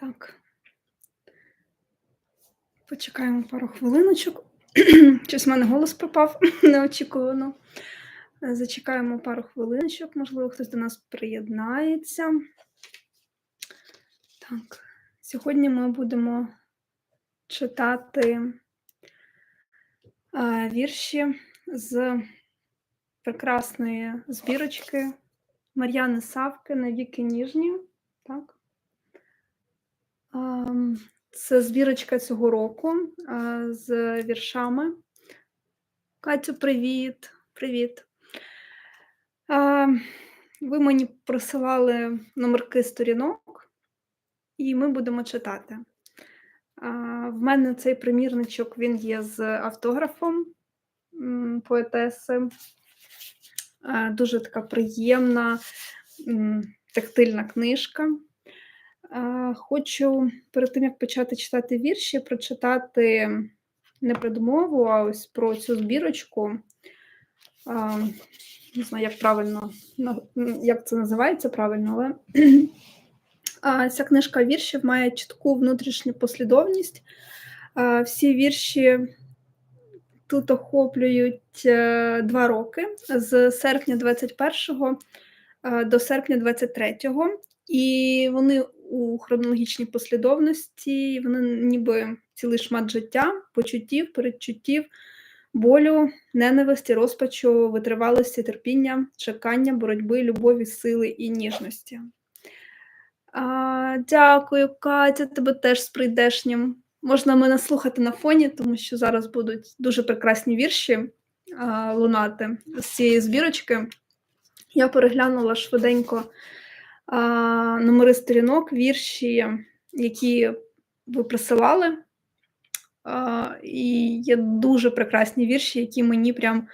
Так. Почекаємо пару хвилиночок. Щось в мене голос пропав неочікувано. Зачекаємо пару хвилиночок, можливо, хтось до нас приєднається. Так, сьогодні ми будемо читати вірші з прекрасної збірочки Мар'яни Савки «Навіки ніжні. Так. Ам, Це збірочка цього року з віршами. Катю, привіт! Привіт! Ви мені присилали номерки сторінок, і ми будемо читати. А, В мене цей примірничок він є з автографом поетеси. Дуже така приємна, тактильна книжка. А, Хочу перед тим, як почати читати вірші, прочитати не предмову, а ось про цю збірочку. Не знаю, як правильно, як це називається правильно, але ця книжка віршів має чітку внутрішню послідовність. Всі вірші тут охоплюють е, два роки з серпня 21 е, до серпня 23 і вони у хронологічній послідовності, вони ніби цілий шмат життя, почуттів, передчуттів, болю, ненависті, розпачу, витривалості, терпіння, чекання, боротьби, любові, сили і ніжності. А, дякую, Катя, тебе теж з прийдешнім. Можна мене слухати на фоні, тому що зараз будуть дуже прекрасні вірші а, лунати з цієї збірочки. Я переглянула швиденько номери сторінок, вірші, які ви присилали. І є дуже прекрасні вірші, які мені прям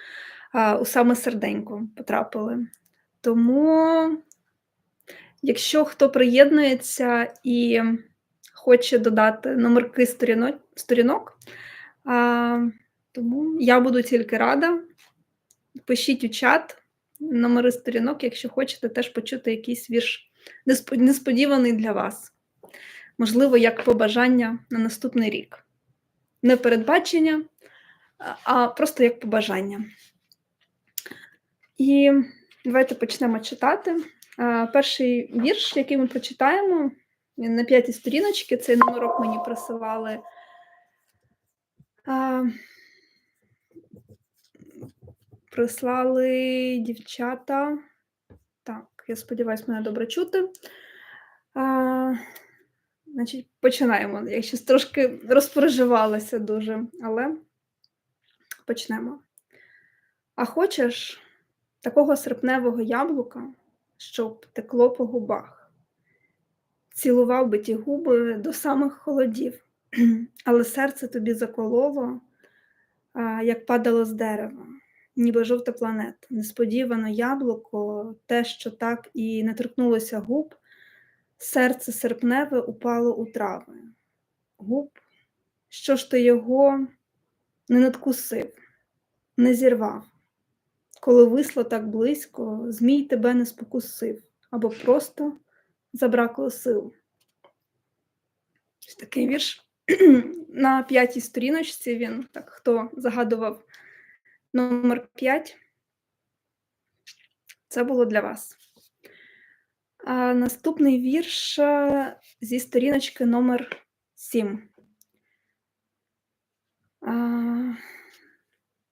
у саме серденько потрапили. Тому, якщо хто приєднується і хоче додати номерки сторінок, тому я буду тільки рада. Пишіть у чат номери сторінок, якщо хочете теж почути якийсь вірш несподіваний для вас. Можливо, як побажання на наступний рік. Не передбачення, а- просто як побажання. І давайте почнемо читати. Перший вірш, який ми прочитаємо, він на п'ятій сторіночці, цей номерок мені присилали. Прислали дівчата. Так, я сподіваюся, мене добре чути. А, значить, починаємо. Я щось трошки розпереживалася дуже, але почнемо. А хочеш такого серпневого яблука, щоб текло по губах, цілував би ті губи до самих холодів, але серце тобі закололо, як падало з дерева, ніби жовта планета. Несподівано яблуко, те, що так і не торкнулося губ, серце серпневе упало у трави. Губ, що ж ти його не надкусив, не зірвав. Коли висло так близько, змій тебе не спокусив або просто забракло сил. Такий вірш на п'ятій сторіночці він, так, хто загадував номер 5, це було для вас. А наступний вірш е, зі сторіночки номер 7. А,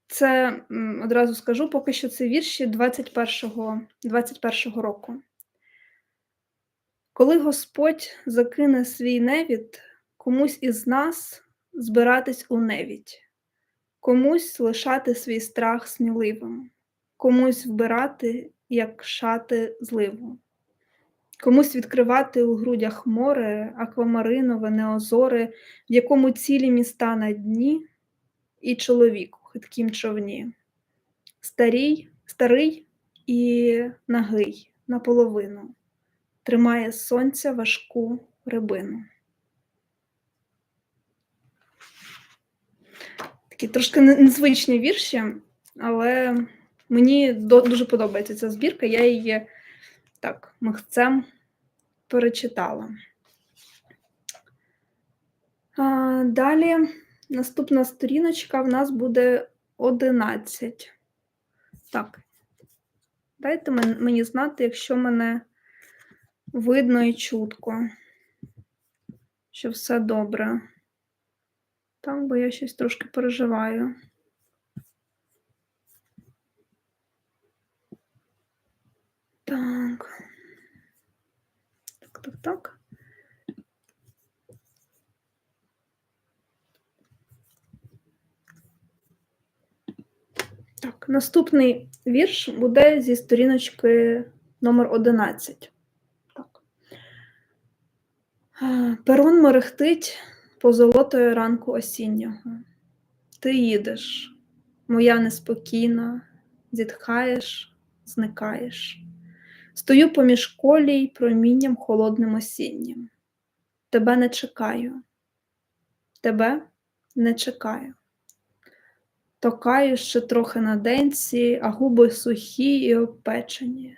Це одразу скажу, поки що це вірші 21-го 21-го року. Коли Господь закине свій невід, комусь із нас збиратись у невідь, комусь лишати свій страх сміливим, комусь вбирати, як шати зливу, комусь відкривати у грудях море, аквамаринове, неозоре, в якому цілі міста на дні, і чоловік у хиткім човні, старій, старий і нагий наполовину, тримає сонця важку рибину. Такі трошки незвичні вірші, але мені дуже подобається ця збірка. Я її так михцем перечитала. А, Далі наступна сторіночка в нас буде 11. Так. Дайте мені знати, якщо мене видно і чутко, що все добре. Так, бо я щось трошки переживаю. Так. Так, так, так. Так, наступний вірш буде зі сторіночки номер 11. Так. А, Перун мерехтить позолотою ранку осіннього. Ти їдеш, моя неспокійна, зітхаєш, зникаєш. Стою поміж колій промінням холодним осіннім. Тебе не чекаю, тебе не чекаю. Токаю ще трохи на денці, а губи сухі і обпечені.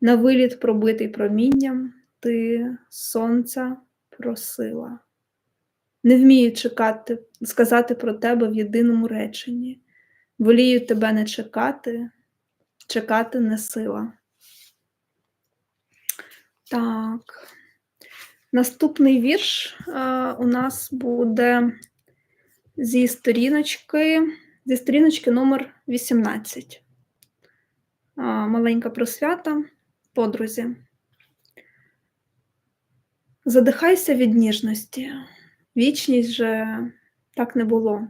На виліт пробитий промінням, ти сонця просила. Не вмію чекати, сказати про тебе в єдиному реченні. Волію тебе не чекати, чекати не сила. Так. Наступний вірш е, у нас буде зі сторіночки, зі сторіночки номер 18. А, Маленька просвята, подрузі. Задихайся від ніжності. Вічність же так не було.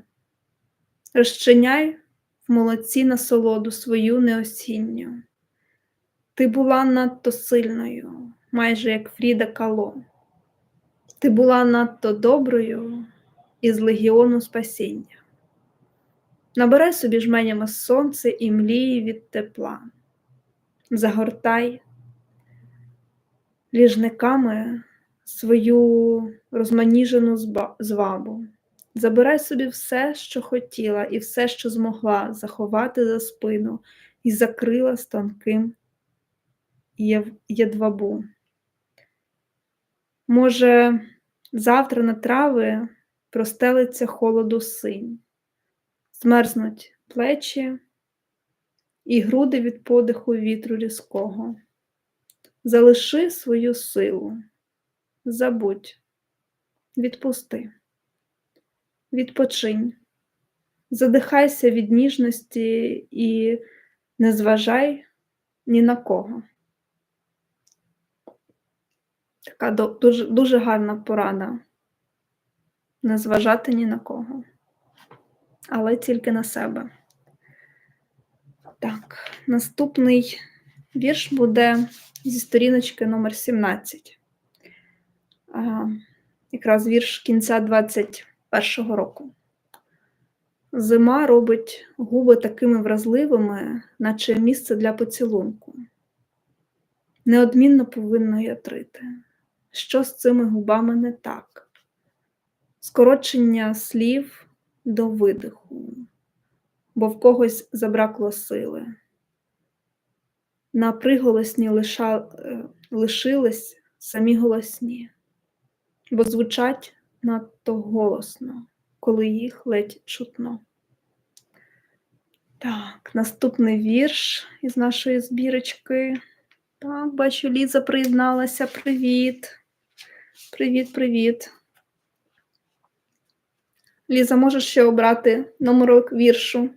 Розчиняй в молодці насолоду свою неосінню. Ти була надто сильною, майже як Фріда Кало. Ти була надто доброю із легіону спасіння. Набирай собі жменями сонце і млії від тепла. Загортай ліжниками свою розманіжену звабу. Забирай собі все, що хотіла, і все, що змогла заховати за спину, і закрила з тонким єдвабу. Може, завтра на трави простелиться холоду синь, змерзнуть плечі і груди від подиху вітру різкого. Залиши свою силу, забудь, відпусти, відпочинь, задихайся від ніжності і не зважай ні на кого. Така дуже, дуже гарна порада. Не зважати ні на кого, але тільки на себе. Так, наступний вірш буде зі сторіночки номер 17. Якраз вірш кінця 21-го року. Зима робить губи такими вразливими, наче місце для поцілунку. Неодмінно повинно й отрити. Що з цими губами не так? Скорочення слів до видиху, бо в когось забракло сили. На приголосні лиша, е, лишились самі голосні, бо звучать надто голосно, коли їх ледь чутно. Так, наступний вірш із нашої збірочки. Так, бачу, Ліза приєдналася. Привіт. Привіт, привіт. Ліза, можеш ще обрати номерок віршу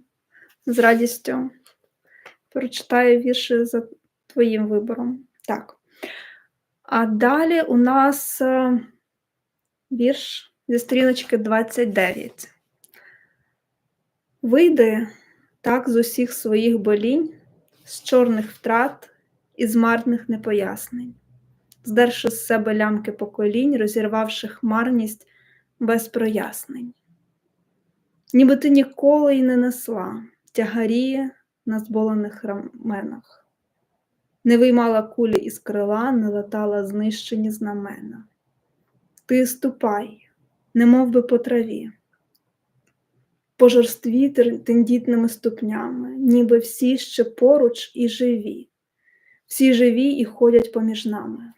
з радістю. Прочитаю вірші за твоїм вибором. Так. А далі у нас е, вірш зі сторіночки 29. Вийди так з усіх своїх болінь, з чорних втрат і з марних непояснень, здерши з себе лямки поколінь, розірвавши хмарність без прояснень. Ніби ти ніколи й не несла тягарі на зболених раменах, не виймала кулі із крила, не летала знищені знамена. Ти ступай, немов би по траві, по жорстві тендітними ступнями, ніби всі ще поруч і живі, всі живі і ходять поміж нами.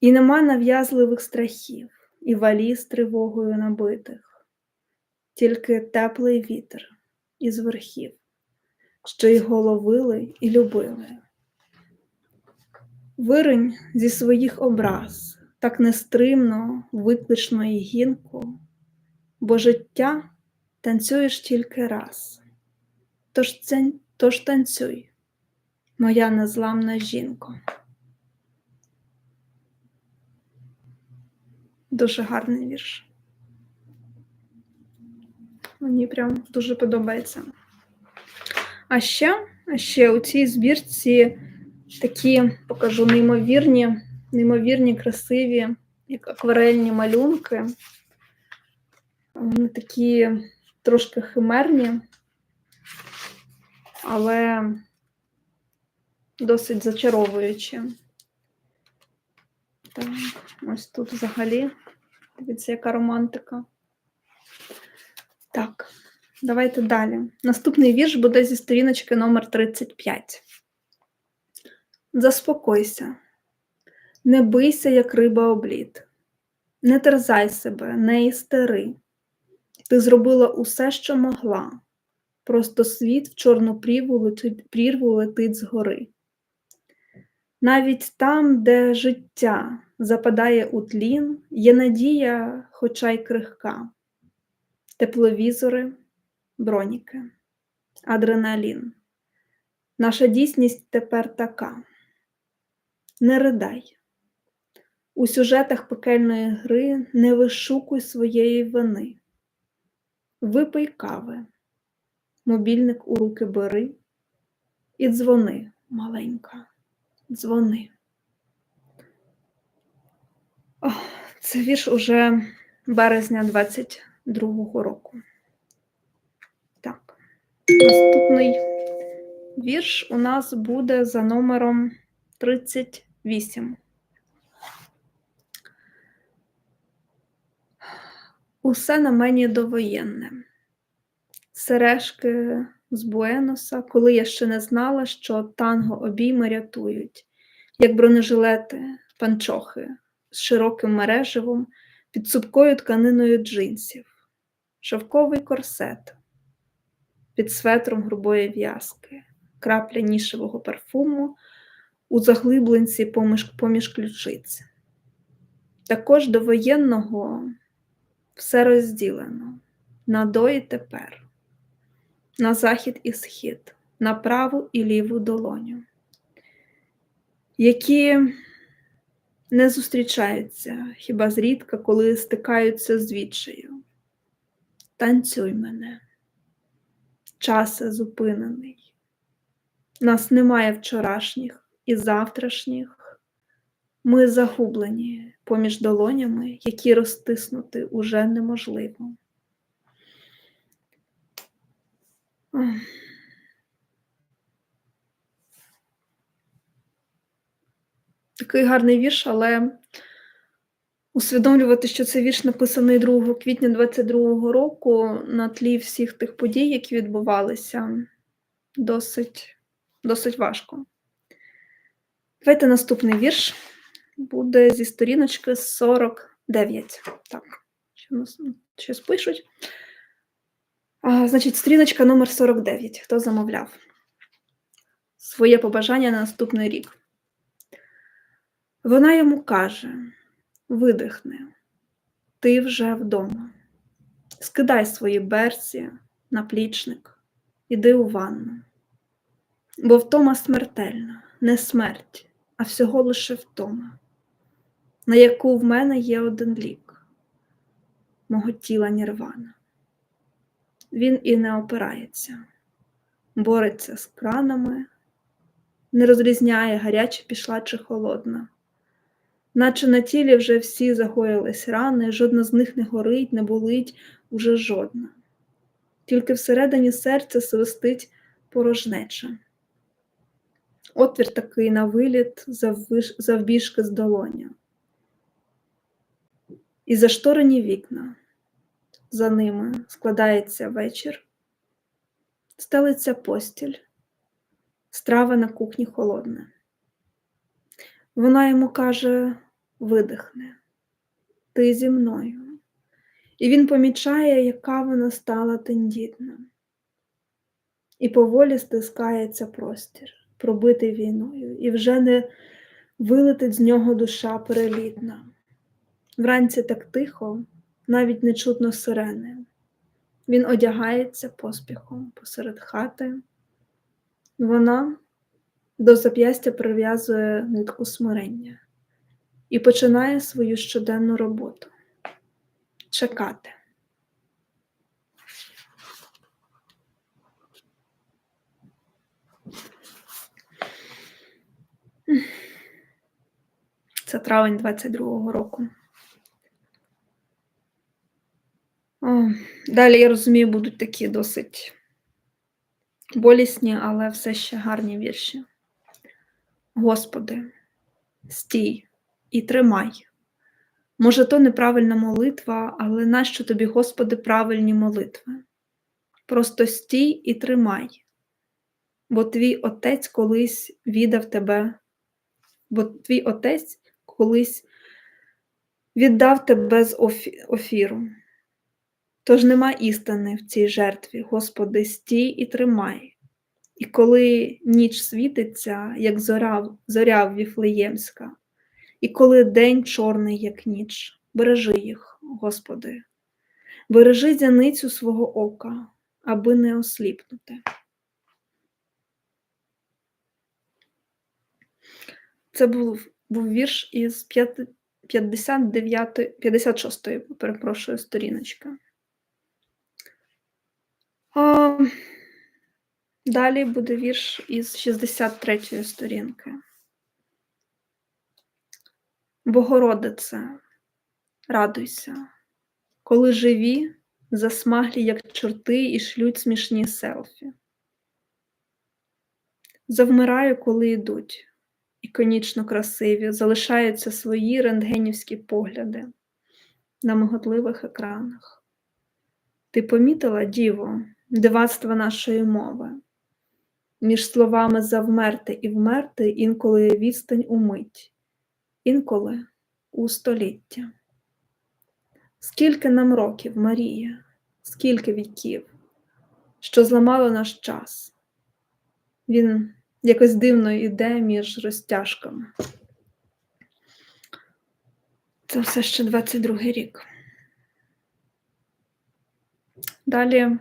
І нема нав'язливих страхів, і валіз тривогою набитих, тільки теплий вітер із верхів, що й головили і любили. Виринь зі своїх образ, так нестримно, виклично і гінко, бо життя танцюєш тільки раз. Тож, це, тож танцюй, моя незламна жінко. Дуже гарний вірш. Мені прям дуже подобається. А ще, а ще у цій збірці такі покажу неймовірні, неймовірні, красиві, як акварельні малюнки. Вони такі трошки химерні, але досить зачаровуючі. Так, ось тут взагалі. Дивіться, яка романтика. Так, давайте далі. Наступний вірш буде зі сторіночки номер 35. Заспокойся, не бийся, як риба облід, не терзай себе, не істери. Ти зробила усе, що могла. Просто світ в чорну прірву летить, згори. Навіть там, де життя западає у тлін, є надія, хоча й крихка, тепловізори, броніки, адреналін. Наша дійсність тепер така. Не ридай. У сюжетах пекельної гри не вишукуй своєї вини. Випий кави, мобільник у руки бери і дзвони, маленька, дзвони. О, це вірш уже березня 22-го року. Так, наступний вірш у нас буде за номером 38. Усе на мені довоєнне. Сережки з Буеноса, коли я ще не знала, що танго обійми рятують, як бронежилети, панчохи з широким мереживом під цупкою тканиною джинсів, шовковий корсет, під светром грубої в'язки, крапля нішевого парфуму у заглибленці поміж, поміж ключиць. Також до воєнного все розділено на до і тепер, на захід і схід, на праву і ліву долоню, які не зустрічаються хіба зрідка, коли стикаються з відчаю. Танцюй мене, часе зупинений. Нас немає вчорашніх і завтрашніх. Ми загублені поміж долонями, які розтиснути уже неможливо. Такий гарний вірш, але усвідомлювати, що цей вірш написаний 2 квітня 22-го року на тлі всіх тих подій, які відбувалися, досить, досить важко. Давайте наступний вірш буде зі сторіночки 49. Так, щось пишуть. А, Значить, сторіночка номер 49. Хто замовляв? Своє побажання на наступний рік. Вона йому каже: видихни, ти вже вдома. Скидай свої берці, наплічник, іди у ванну. Бо втома смертельна, не смерть, а всього лише втома, на яку в мене є один лік мого тіла нірвана. Він і не опирається, бореться з кранами, не розрізняє, гаряча пішла чи холодна наче на тілі вже всі загоїлись рани, жодна з них не горить, не болить уже жодна. Тільки всередині серця свистить порожнеча. Отвір такий на виліт завбіжки з долоня. І зашторені вікна. За ними складається вечір, стелиться постіль, страва на кухні холодна. Вона йому каже видихне, ти зі мною. І він помічає, яка вона стала тендітна. І поволі стискається простір, пробитий війною, і вже не вилетить з нього душа перелітна. Вранці так тихо, навіть не чутно сирени. Він одягається поспіхом посеред хати. Вона до зап'ястя прив'язує нитку смирення і починає свою щоденну роботу чекати. Це травень 22-го року. О, Далі, я розумію, будуть такі досить болісні, але все ще гарні вірші. Господи, стій і тримай. Може, то неправильна молитва, але нащо тобі, Господи, правильні молитви? Просто стій і тримай, бо твій отець колись віддав тебе, бо твій отець колись віддав тебе з офіру. Тож нема істини в цій жертві, Господи, стій і тримай. І коли ніч світиться, як зоря, зоря Віфлеємська, і коли день чорний, як ніч, бережи їх, Господи, бережи зяницю свого ока, аби не осліпнути. Це був був вірш із 59, 56 перепрошую, сторіночка. А, Далі буде вірш із 63-ї сторінки. Богородице, радуйся, коли живі, засмаглі, як чорти, і шлють смішні селфі. Завмираю, коли йдуть, іконічно красиві, залишаються свої рентгенівські погляди на миготливих екранах. Ти помітила, діво, дивацтва нашої мови, між словами завмерти і вмерти інколи відстань умить інколи у століття. Скільки нам років, Марія, скільки віків, що зламало наш час, він якось дивно йде між розтяжками. Це все ще 22 рік. Далі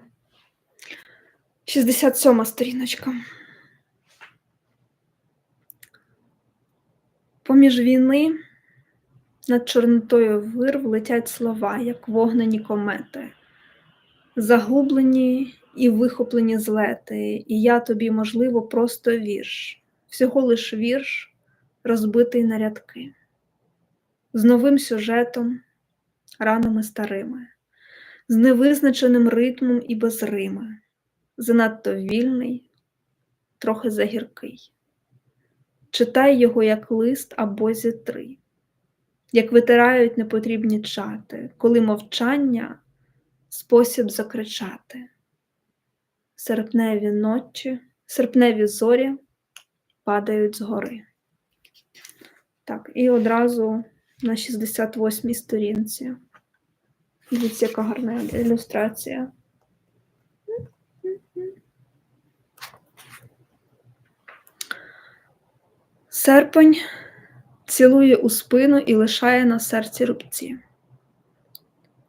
67 сторіночка. Поміж війни над Чорнотою вирв летять слова, як вогнені комети, загублені і вихоплені злети, і я тобі, можливо, просто вірш, всього лиш вірш, розбитий на рядки, з новим сюжетом, ранами старими, з невизначеним ритмом і без рими, занадто вільний, трохи загіркий. Читай його як лист або зітри, як витирають непотрібні чати, коли мовчання спосіб закричати. Серпневі ночі, серпневі зорі падають згори. Так, і одразу на 68-й сторінці. Дивіться, яка гарна ілюстрація. Серпень цілує у спину і лишає на серці рубці.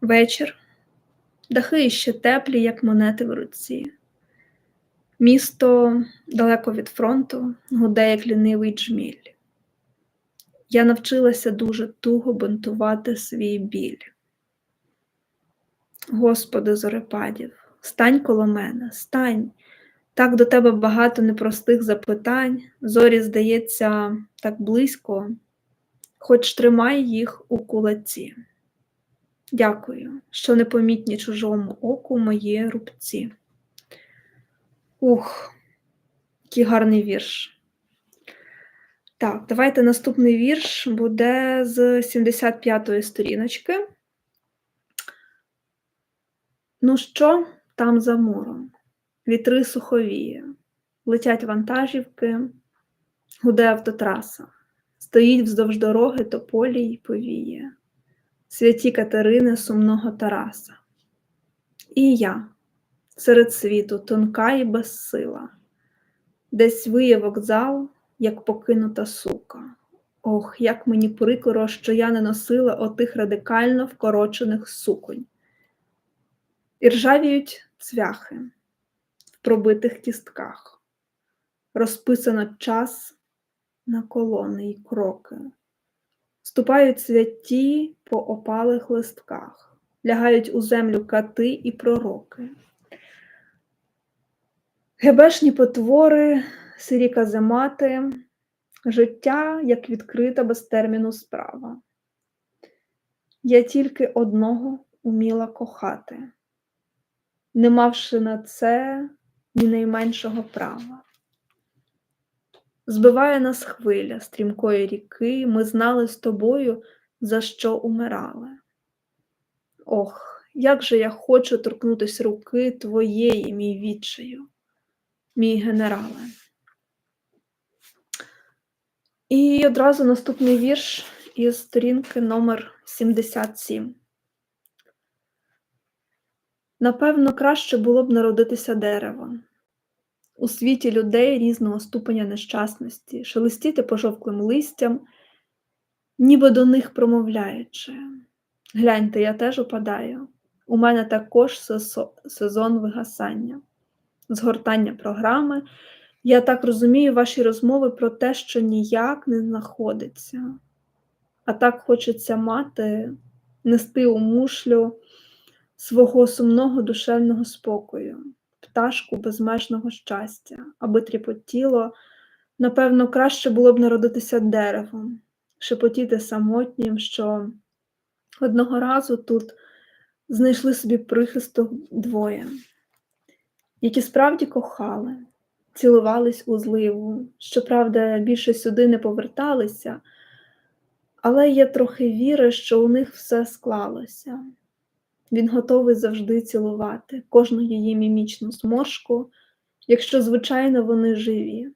Вечір, дахи іще теплі, як монети в руці. Місто далеко від фронту, гуде, як лінивий джміль. Я навчилася дуже туго бунтувати свій біль. Господи, зорепадів, стань коло мене, стань, так до тебе багато непростих запитань, зорі, здається, так близько, хоч тримай їх у кулаці. Дякую, що непомітні чужому оку мої рубці. Ух, який гарний вірш. Так, давайте наступний вірш буде з 75-ї сторіночки. Ну що там за муром? Вітри суховіє, летять вантажівки, гуде автотраса, стоїть вздовж дороги тополі й повіє. святі Катерини сумного Тараса. І я серед світу тонка і безсила, десь виє вокзал, як покинута сука. Ох, як мені прикро, що я не носила отих радикально вкорочених суконь. І ржавіють цвяхи пробитих кістках, розписано час на колони й кроки, ступають святі по опалих листках, лягають у землю кати і пророки. Гебешні потвори, сирі каземати, життя, як відкрита без терміну справа. Я тільки одного уміла кохати, не мавши на це ні найменшого права. Збиває нас хвиля стрімкої ріки, ми знали з тобою, за що умирали. Ох, як же я хочу торкнутися руки твоєї, мій відчаю, мій генерале. І одразу наступний вірш із сторінки номер 77. Напевно, краще було б народитися деревом. У світі людей різного ступеня нещасності, шелестіти пожовклим листям, ніби до них промовляючи. Гляньте, я теж упадаю. У мене також сезон вигасання, згортання програми. Я так розумію ваші розмови про те, що ніяк не знаходиться. А так хочеться мати, нести у мушлю свого сумного душевного спокою, пташку безмежного щастя, аби тріпотіло, напевно, краще було б народитися деревом, шепотіти самотнім, що одного разу тут знайшли собі прихисток двоє, які справді кохали, цілувались у зливу, щоправда, більше сюди не поверталися, але є трохи віри, що у них все склалося. Він готовий завжди цілувати кожну її мімічну зморшку, якщо, звичайно, вони живі.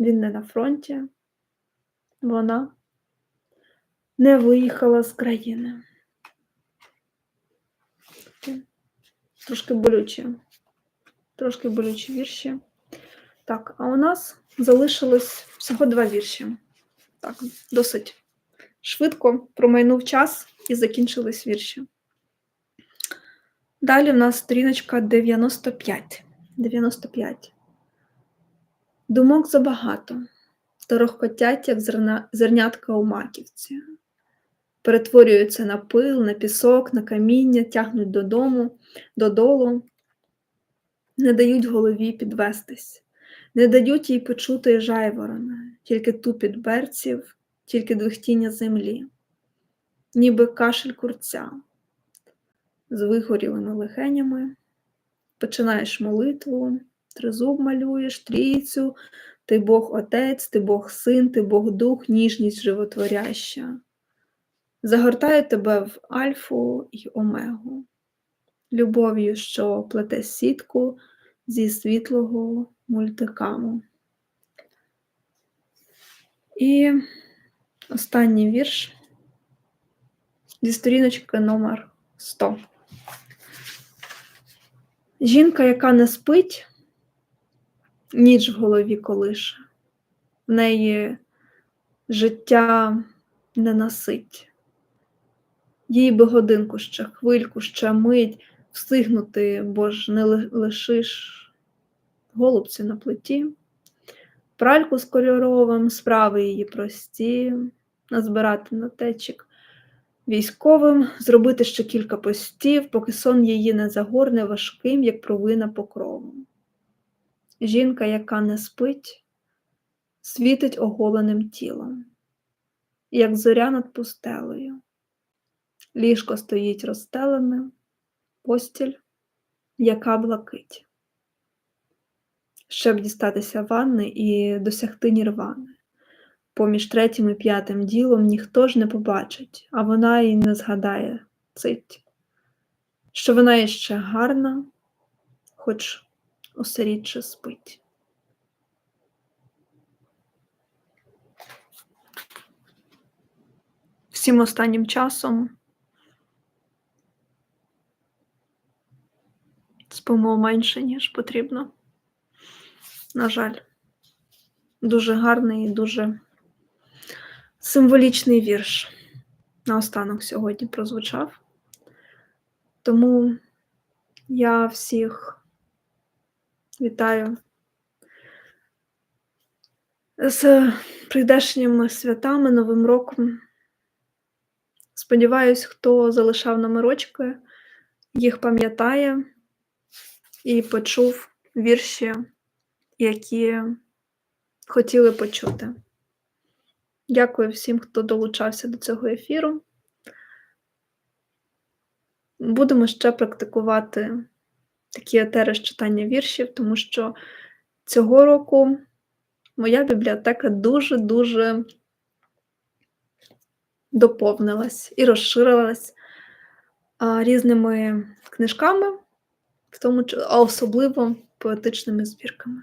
Він не на фронті, вона не виїхала з країни. Трошки болючі, трошки болючі вірші. Так, а у нас залишилось всього два вірші. Так, досить швидко промайнув час і закінчились вірші. Далі в нас сторіночка 95. 95. Думок забагато, торохкотять, як зернятка у маківці. Перетворюються на пил, на пісок, на каміння, тягнуть додому, додолу, не дають голові підвестись, не дають їй почути жайворона, тільки тупіт берців, тільки двихтіння землі, ніби кашель курця з вигорілими легенями, починаєш молитву, тризуб малюєш, трійцю, ти Бог Отець, ти Бог Син, ти Бог Дух, ніжність животворяща. Загортаю тебе в Альфу й Омегу, любов'ю, що плете сітку зі світлого мультикаму. І останній вірш зі сторіночки номер 100. Жінка, яка не спить, ніч в голові колише, в неї життя не насить. Їй би годинку ще, хвильку, ще мить встигнути, бо ж не лишиш голубці на плиті, пральку з кольоровим, справи її прості, назбирати на течік військовим, зробити ще кілька постів, поки сон її не загорне важким, як провина покровом. Жінка, яка не спить, світить оголеним тілом, як зоря над пустелею. Ліжко стоїть розстелене, постіль, яка блакить. Щоб дістатися ванни і досягти нірвани. Поміж третім і п'ятим ділом ніхто ж не побачить, а вона й не згадає цить, що вона іще гарна, хоч усе рідше спить. всім останнім часом спимо менше, ніж потрібно. На жаль, дуже гарний і дуже символічний вірш наостанок сьогодні прозвучав. Тому я всіх вітаю з прийдешніми святами, Новим роком. Сподіваюсь, хто залишав номерочки, їх пам'ятає і почув вірші, які хотіли почути. Дякую всім, хто долучався до цього ефіру. Будемо ще практикувати такі етери з читання віршів, тому що цього року моя бібліотека дуже-дуже доповнилась і розширилась різними книжками, в тому, а особливо поетичними збірками.